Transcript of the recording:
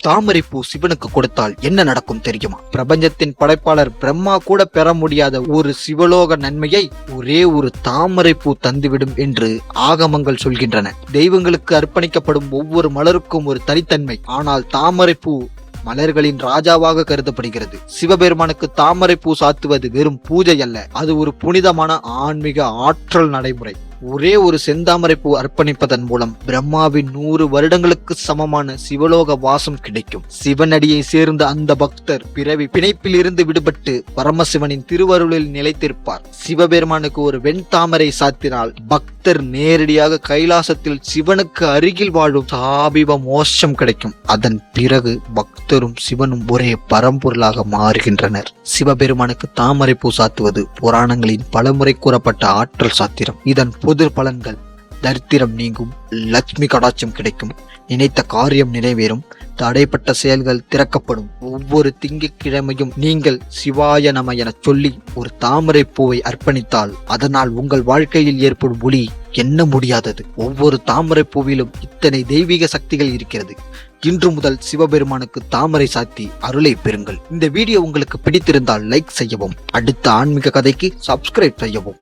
தாமரை பூ சிவனுக்கு கொடுத்தால் என்ன நடக்கும் தெரியுமா? பிரபஞ்சத்தின் படைப்பாளர் பிரம்மா கூட பெற முடியாத ஒரு சிவலோக நன்மையை ஒரே ஒரு தாமரை பூ தந்துவிடும் என்று ஆகமங்கள் சொல்கின்றன. தெய்வங்களுக்கு அர்ப்பணிக்கப்படும் ஒவ்வொரு மலருக்கும் ஒரு தனித்தன்மை. ஆனால் தாமரை பூ மலர்களின் ராஜாவாக கருதப்படுகிறது. சிவபெருமானுக்கு தாமரை பூ சாத்துவது வெறும் பூஜை அல்ல. அது ஒரு புனிதமான ஆன்மீக ஆற்றல் நடைமுறை. ஒரே ஒரு செந்தாமரை பூ அர்ப்பணிப்பதன் மூலம் பிரம்மாவின் நூறு வருடங்களுக்கு சமமான சிவலோக வாசம் கிடைக்கும். சிவனடியை சேர்ந்த அந்த பக்தர் பிறவி பிணைப்பில் இருந்து விடுபட்டு பரமசிவனின் திருவருளில் நிலைத்திருப்பார். சிவபெருமானுக்கு ஒரு வெண்தாமரை சாத்தினால் பக்தர் நேரடியாக கைலாசத்தில் சிவனுக்கு அருகில் வாழும் சாபிவ மோஷம் கிடைக்கும். அதன் பிறகு பக்தரும் சிவனும் ஒரே பரம்பொருளாக மாறுகின்றனர். சிவபெருமானுக்கு தாமரை பூ சாத்துவது புராணங்களின் பலமுறை கூறப்பட்ட ஆற்றல் சாத்திரம். இதன் பொது பலன்கள். தரித்திரம் நீங்கும் லட்சுமி கடாட்சம் கிடைக்கும். நினைத்த காரியம் நிறைவேறும் தடைப்பட்ட செயல்கள் திறக்கப்படும். ஒவ்வொரு திங்கட்கிழமையும் நீங்கள் சிவாய நம எனச் சொல்லி ஒரு தாமரை பூவை அர்ப்பணித்தால் அதனால் உங்கள் வாழ்க்கையில் ஏற்படும் ஒளி எண்ண முடியாதது. ஒவ்வொரு தாமரை பூவிலும் இத்தனை தெய்வீக சக்திகள் இருக்கிறது. இன்று முதல் சிவபெருமானுக்கு தாமரை சாத்தி அருளை பெறுங்கள். இந்த வீடியோ உங்களுக்கு பிடித்திருந்தால் லைக் செய்யவும் அடுத்த ஆன்மீக கதைக்கு சப்ஸ்கிரைப் செய்யவும்.